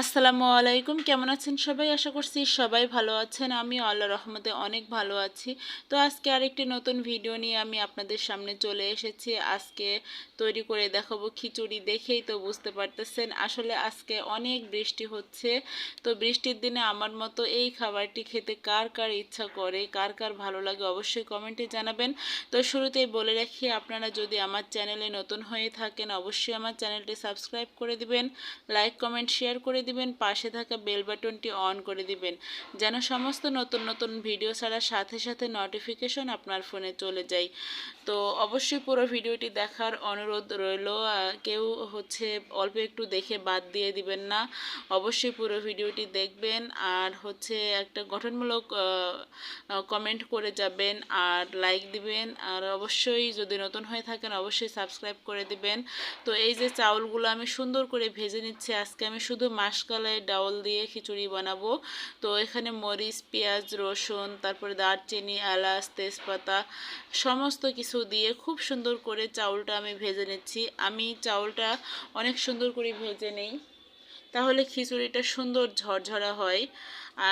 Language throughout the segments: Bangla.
আসসালামু আলাইকুম, কেমন আছেন সবাই? আশা করছি সবাই ভালো আছেন। আমি আল্লাহ রহমতে অনেক ভালো আছি। তো আজকে আরেকটি নতুন ভিডিও নিয়ে আমি আপনাদের সামনে চলে এসেছি। আজকে তৈরি করে দেখাবো খিচুড়ি দেখেই তো বুঝতে পারতেছেন। আসলে আজকে অনেক বৃষ্টি হচ্ছে। তো বৃষ্টির দিনে আমার মতো এই খাবারটি খেতে কার কার ইচ্ছা করে, কার কার ভালো লাগে অবশ্যই কমেন্টে জানাবেন। তো শুরুতেই বলে রাখি, আপনারা যদি আমার চ্যানেলে নতুন হয়ে থাকেন, অবশ্যই আমার চ্যানেলটি সাবস্ক্রাইব করে দিবেন লাইক কমেন্ট শেয়ার করে দিবেন, পাশে থাকা বেল বাটনটি অন করে দিবেন, যেন সমস্ত নতুন নতুন ভিডিও ছাড়ার সাথে সাথে নোটিফিকেশন আপনার ফোনে চলে যায়। তো অবশ্যই পুরো ভিডিওটি দেখার অনুরোধ রইল কেউ হচ্ছে অল্প একটু দেখে বাদ দিয়ে দিবেন না। অবশ্যই পুরো ভিডিওটি দেখবেন আর হচ্ছে একটা গঠনমূলক কমেন্ট করে যাবেন আর লাইক দিবেন। আর অবশ্যই যদি নতুন হয়ে থাকেন, অবশ্যই সাবস্ক্রাইব করে দিবেন। তো এই যে চাউলগুলো আমি সুন্দর করে ভেজে নিচ্ছি, আজকে আমি শুধু মাসকালাই ডাউল দিয়ে খিচুড়ি বানাবো। তো এখানে মরিচ, পেঁয়াজ, রসুন, তারপরে দারচিনি, এলাচ, তেজপাতা সমস্ত কিছু দিয়ে খুব সুন্দর করে চাউলটা আমি ভেজে নিচ্ছি। আমি চাউলটা অনেক সুন্দর করে ভেজে নেই। তাহলে খিচুড়িটা সুন্দর ঝরঝরা হয়।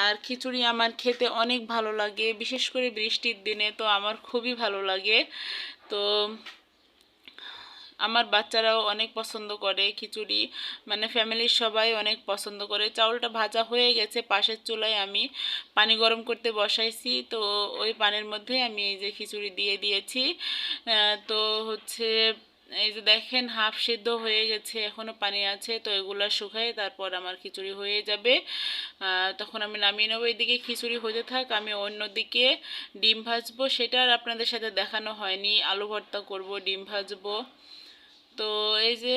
আর খিচুড়ি আমার খেতে অনেক ভালো লাগে। বিশেষ করে বৃষ্টির দিনে তো আমার খুবই ভালো লাগে। তো আমার বাচ্চারাও অনেক পছন্দ করে খিচুড়ি। মানে ফ্যামিলির সবাই অনেক পছন্দ করে। চাউলটা ভাজা হয়ে গেছে, পাশের চুলায় আমি পানি গরম করতে বসাইছি। তো ওই পানির মধ্যে আমি এই যে খিচুড়ি দিয়ে দিয়েছি। তো হচ্ছে এই যে দেখেন হাফ সিদ্ধ হয়ে গেছে এখনও পানি আছে। তো এগুলো শুকাই তারপর আমার খিচুড়ি হয়ে যাবে। তখন আমি নামিয়ে নেব। এদিকে খিচুড়ি হতে থাক, আমি অন্যদিকে ডিম ভাজবো। সেটা আর আপনাদের সাথে দেখানো হয়নি। আলু ভর্তা করব, ডিম ভাজবো। তো এই যে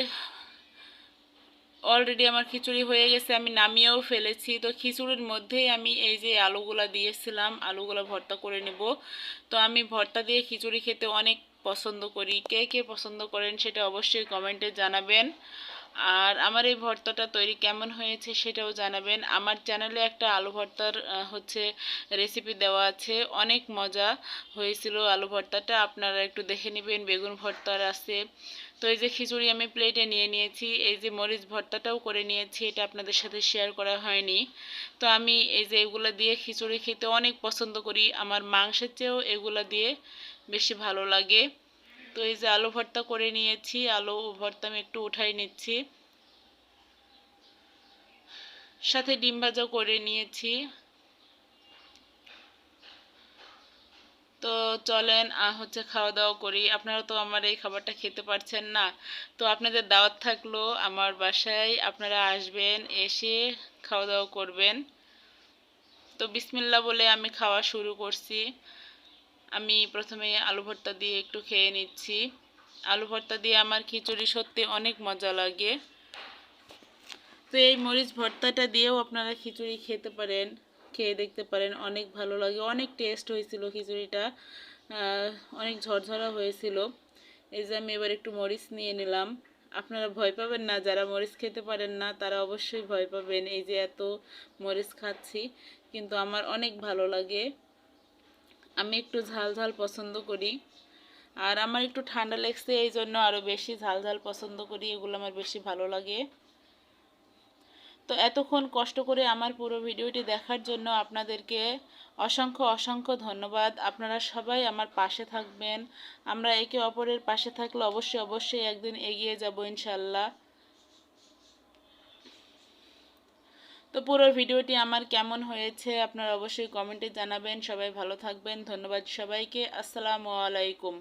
অলরেডি আমার খিচুড়ি হয়ে গেছে, আমি নামিয়েও ফেলেছি। তো খিচুড়ির মধ্যেই আমি এই যে আলুগুলা দিয়েছিলাম, আলুগুলা ভর্তা করে নেব। তো আমি ভর্তা দিয়ে খিচুড়ি খেতে অনেক পছন্দ করি। কে কে পছন্দ করেন সেটা অবশ্যই কমেন্টে জানাবেন। আর আমার এই ভর্তাটা তৈরি কেমন হয়েছে সেটাও জানাবেন। আমার চ্যানেলে একটা আলু ভর্তার হচ্ছে রেসিপি দেওয়া আছে। অনেক মজা হয়েছিল আলু ভর্তাটা। আপনারা একটু দেখে নেবেন বেগুন ভর্তার আছে। তো এই যে খিচুড়ি আমি প্লেটে নিয়ে নিয়েছি। এই যে মরিচ ভর্তাটাও করে নিয়েছি। এটা আপনাদের সাথে শেয়ার করা হয়নি। তো আমি এই যে এগুলো দিয়ে খিচুড়ি খেতে অনেক পছন্দ করি। আমার মাংসের চেয়েও এগুলো দিয়ে বেশি ভালো লাগে। তো এই যে আলু ভর্তা করে নিয়েছি, আলু ভর্তা আমি একটু উঠাই নিচ্ছি। সাথে ডিম ভাজা করে নিয়েছি। তো চলেন হচ্ছে খাওয়া দাওয়া করি। আপনারা তো আমার এই খাবারটা খেতে পারছেন না। তো আপনাদের দাওয়াত থাকল আমার বাসায়। আপনারা আসবেন, এসে খাওয়া দাওয়া করবেন। তো বিসমিল্লা বলে আমি খাওয়া শুরু করছি। আমি প্রথমে আলু ভর্তা দিয়ে একটু খেয়ে নিচ্ছি। আলু ভর্তা দিয়ে আমার খিচুড়ি সত্যি অনেক মজা লাগে। তো এই মরিচ ভর্তাটা দিয়েও আপনারা খিচুড়ি খেতে পারেন, খেয়ে দেখতে পারেন, অনেক ভালো লাগে। অনেক টেস্ট হয়েছিল খিচুড়িটা অনেক ঝরঝরা হয়েছিল। এই যে আমি এবার একটু মরিচ নিয়ে নিলাম। আপনারা ভয় পাবেন না, যারা মরিচ খেতে পারেন না, তারা অবশ্যই ভয় পাবেন। এই যে এত মরিচ খাচ্ছি, কিন্তু আমার অনেক ভালো লাগে। আমি একটু ঝাল ঝাল পছন্দ করি। আর আমার একটু ঠান্ডা লেগছে, এই জন্য আরও বেশি ঝাল ঝাল পছন্দ করি, এগুলো আমার বেশি ভালো লাগে। তো এতক্ষণ কষ্ট করে আমার পুরো ভিডিওটি দেখার জন্য আপনাদেরকে অসংখ্য অসংখ্য ধন্যবাদ। আপনারা সবাই আমার পাশে থাকবেন। আমরা একে অপরের পাশে থাকলে অবশ্যই অবশ্যই একদিন এগিয়ে যাব ইনশাল্লাহ তো পুরো ভিডিওটি আমার কেমন হয়েছে আপনারা অবশ্যই কমেন্টে জানাবেন। সবাই ভালো থাকবেন। ধন্যবাদ সবাইকে। আসসালামু আলাইকুম।